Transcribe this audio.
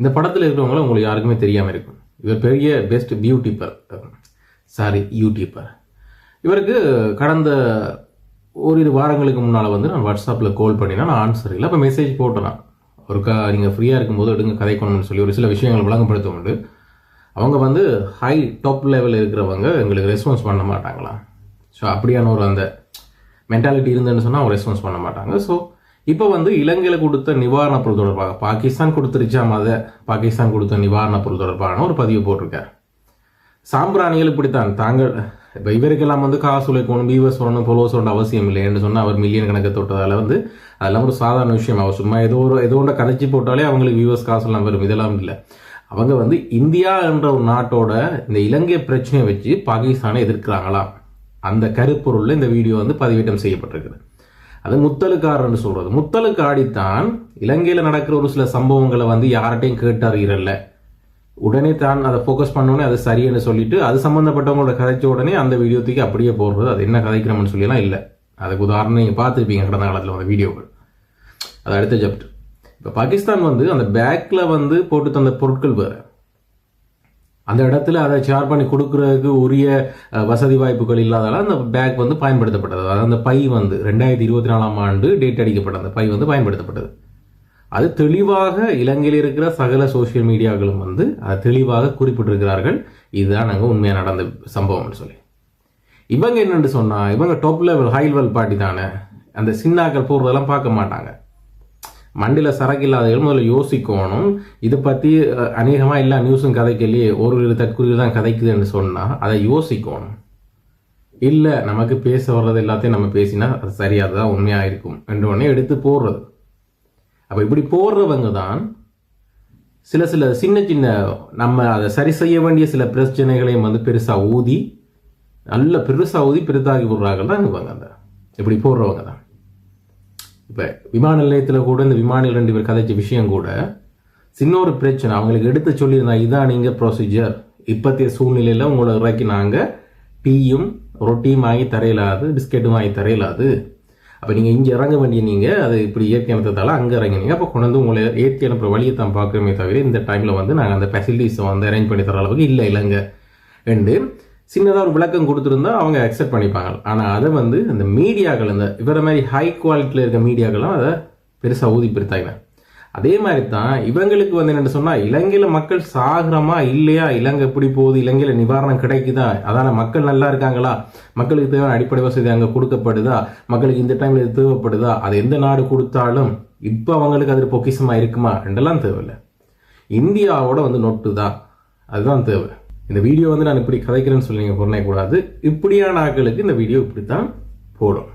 இந்த படத்தில் இருக்கிறவங்கள உங்களுக்கு யாருக்குமே தெரியாமல் இருக்கும். இவர் பெரிய பெஸ்ட் பியூட்டிப்பர் சாரி யூடியூப்பர் இவருக்கு கடந்த ஓரிரு வாரங்களுக்கு முன்னால் வந்து நான் வாட்ஸ்அப்பில் கால் பண்ணினா நான் ஆன்சர் இல்லை. அப்போ மெசேஜ் போட்டேன் நான் ஒருக்கா நீங்கள் ஃப்ரீயாக இருக்கும்போது எடுங்க கதைக்கணும்னு சொல்லி ஒரு சில விஷயங்களை விளங்கப்படுத்த உண்டு. அவங்க வந்து ஹை டாப் லெவலில் இருக்கிறவங்க எங்களுக்கு ரெஸ்பான்ஸ் பண்ண மாட்டாங்களா ஸோ அப்படியான ஒரு அந்த மென்டாலிட்டி இருந்துன்னு சொன்னால் அவங்க ரெஸ்பான்ஸ் பண்ண மாட்டாங்க. ஸோ இப்போ வந்து இலங்கையில் கொடுத்த நிவாரணப் பொருள் தொடர்பாக பாகிஸ்தான் கொடுத்துருச்சாம் அதை பாகிஸ்தான் கொடுத்த நிவாரணப் பொருள் தொடர்பான ஒரு பதிவு போட்டிருக்கார். சாம்பிராணிகள் இப்படித்தான் தாங்கள் இப்போ இவருக்கெல்லாம் வந்து காசு உழைக்கணும் வியூவர்ஸ் வரணும் ஃபாலோவர்ஸ் வரணும் அவசியம் இல்லைன்னு சொன்னால் அவர் மில்லியன் கணக்கு தொட்டதால் வந்து அதெல்லாம் ஒரு சாதாரண விஷயம். அவர் சும்மா ஏதோ ஒரு ஏதோ ஒன்றை கதைச்சி போட்டாலே அவங்களுக்கு வியூவர்ஸ் காசுலாம் வரும். இதெல்லாம் இல்லை. அவங்க வந்து இந்தியா என்ற ஒரு நாட்டோட இந்த இலங்கை பிரச்சனையை வச்சு பாகிஸ்தானை எதிர்க்கிறாங்களாம். அந்த கருப்பொருளில் இந்த வீடியோ வந்து பதிவேற்றம் செய்யப்பட்டிருக்குது. அது முத்தலுக்காரன்னு சொல்றது. முத்தலுக்கு ஆடித்தான் இலங்கையில் நடக்கிற ஒரு சில சம்பவங்களை வந்து யார்கிட்டையும் கேட்டறிகிறல்ல உடனே தான் அதை ஃபோக்கஸ் பண்ணோடனே அது சரின்னு சொல்லிட்டு அது சம்மந்தப்பட்டவங்களோட கதைச்ச உடனே அந்த வீடியோத்துக்கு அப்படியே போடுறது அது என்ன கதைக்கிறோம்னு சொல்லியெல்லாம் இல்லை. அதுக்கு உதாரணம் நீங்கள் பார்த்துருப்பீங்க கடந்த காலத்தில் அந்த வீடியோக்கள். அது அடுத்த சாப்டர் இப்போ பாகிஸ்தான் வந்து அந்த பேக்கில் வந்து போட்டு தந்த பொருட்கள் வேறு. அந்த இடத்துல அதை ஷேர் பண்ணி கொடுக்கறதுக்கு உரிய வசதி வாய்ப்புகள் இல்லாதால அந்த பேக் வந்து பயன்படுத்தப்பட்டது. அதாவது அந்த பை வந்து ரெண்டாயிரத்தி இருபத்தி நாலாம் ஆண்டு டேட் அடிக்கப்பட்ட அந்த பை வந்து பயன்படுத்தப்பட்டது. அது தெளிவாக இலங்கையில் இருக்கிற சகல சோஷியல் மீடியாக்களும் வந்து அது தெளிவாக குறிப்பிட்டிருக்கிறார்கள். இதுதான் நாங்கள் உண்மையாக நடந்த சம்பவம்னு சொல்லி. இவங்க என்னென்னு சொன்னால் இவங்க top level high level party தானே. அந்த சின்னாக்கள் போடுறதெல்லாம் பார்க்க மாட்டாங்க. மண்டியில் சரக்கு இல்லாதவர்கள் முதல்ல யோசிக்கணும். இதை பற்றி அநேகமாக எல்லா நியூஸும் கதைக்கலையே ஒரு ஒரு தற்கொலை தான் கதைக்குதுன்னு சொன்னால் அதை யோசிக்கணும். இல்லை நமக்கு பேச வர்றது எல்லாத்தையும் நம்ம பேசினா அது சரியாக தான் உண்மையாக இருக்கும் என்ற உடனே எடுத்து போடுறது. அப்போ இப்படி போடுறவங்க தான் சில சில சின்ன சின்ன நம்ம அதை சரி செய்ய வேண்டிய சில பிரச்சனைகளையும் வந்து பெருசாக ஊதி நல்ல பெருசாக ஊதி பெரிதாகி விடுறாங்க தான் இவங்க அந்த இப்படி போடுறவங்க தான். இப்போ விமான நிலையத்தில் கூட இந்த விமானிகள் ரெண்டு பேர் கதைச்ச விஷயம் கூட சின்ன ஒரு பிரச்சனை. அவங்களுக்கு எடுத்து சொல்லியிருந்தா இதான் நீங்கள் ப்ரொசீஜர் இப்போத்திய சூழ்நிலையில் உங்களை இறக்கி நாங்கள் டீயும் ரொட்டியும் வாங்கி தரையிலாது பிஸ்கெட்டும் வாங்கி தரையிலாது. அப்போ நீங்கள் இங்கே இறங்க வேண்டிய நீங்கள் அது இப்படி இயற்கை அனுப்பத்தால அங்கே இறங்கினீங்க. அப்போ கொண்டு வந்து உங்களை ஏற்றி அனுப்புகிற வழியை தான் பார்க்குறோமே தவிர இந்த டைமில் வந்து நாங்கள் அந்த ஃபெசிலிட்டிஸை வந்து அரேஞ்ச் பண்ணி தர அளவுக்கு இல்லை இல்லைங்க. ரெண்டு சின்னதாக ஒரு விளக்கம் கொடுத்துருந்தா அவங்க அக்செப்ட் பண்ணிப்பாங்க. ஆனால் அதை வந்து இந்த மீடியாக்கள் இந்த இவர மாதிரி ஹை குவாலிட்டியில் இருக்க மீடியாக்கள்லாம் அதை பெருசாக ஊதி பெருத்தாங்க அதே மாதிரி தான் இவங்களுக்கு வந்து என்ன சொன்னால் இலங்கையில் மக்கள் சாகுறமா இல்லையா? இலங்கை எப்படி போகுது? இலங்கையில் நிவாரணம் கிடைக்குதா? அதான மக்கள் நல்லா இருக்காங்களா? மக்களுக்கு தேவையான அடிப்படை வசதி அங்கே கொடுக்கப்படுதா? மக்களுக்கு இந்த டைமில் இது தேவைப்படுதா? அது எந்த நாடு கொடுத்தாலும் இப்போ அவங்களுக்கு அது பொக்கிஷமாக இருக்குமா? ரெண்டெல்லாம் தேவையில்லை. இந்தியாவோட வந்து நொட்டு தான் அதுதான் தேவை. இந்த வீடியோ வந்து நான் இப்படி கதைக்கிறேன்னு சொல்லி நீங்கள் கூடாது இப்படியான ஆட்களுக்கு இந்த வீடியோ இப்படி தான் போடும்.